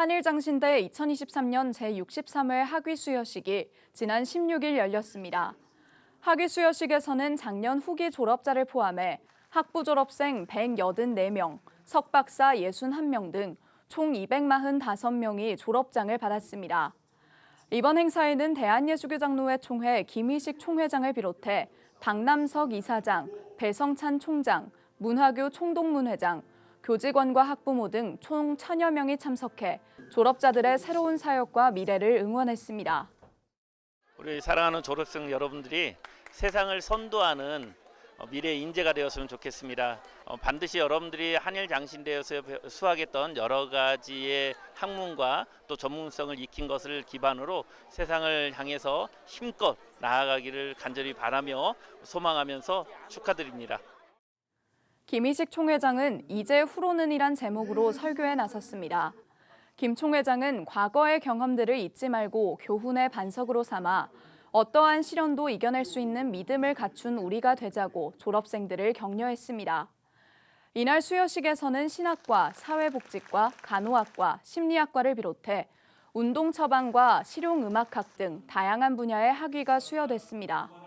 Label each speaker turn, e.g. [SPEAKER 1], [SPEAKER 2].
[SPEAKER 1] 한일장신대 2023년 제63회 학위 수여식이 지난 16일 열렸습니다. 학위 수여식에서는 작년 후기 졸업자를 포함해 학부 졸업생 184명, 석박사 61명 등 총 245명이 졸업장을 받았습니다. 이번 행사에는 대한예수교장로회 총회 김희식 총회장을 비롯해 박남석 이사장, 배성찬 총장, 문화교 총동문회장, 교직원과 학부모 등 총 천여 명이 참석해 졸업자들의 새로운 사역과 미래를 응원했습니다.
[SPEAKER 2] 우리 사랑하는 졸업생 여러분들이 세상을 선도하는 어, 미래 인재가 되었으면 좋겠습니다. 어, 반드시 여러분들이 한일 장신대에서 배- 수학했던 여러 가지의 학문과 또 전문성을 익힌 것을 기반으로 세상을 향해서 힘껏 나아가기를 간절히 바라며 소망하면서 축하드립니다.
[SPEAKER 1] 김희식 총회장은 이제 후로는이란 제목으로 설교에 나섰습니다. 김 총회장은 과거의 경험들을 잊지 말고 교훈의 반석으로 삼아 어떠한 시련도 이겨낼 수 있는 믿음을 갖춘 우리가 되자고 졸업생들을 격려했습니다. 이날 수여식에서는 신학과, 사회복지과, 간호학과, 심리학과를 비롯해 운동 처방과 실용음악학 등 다양한 분야의 학위가 수여됐습니다.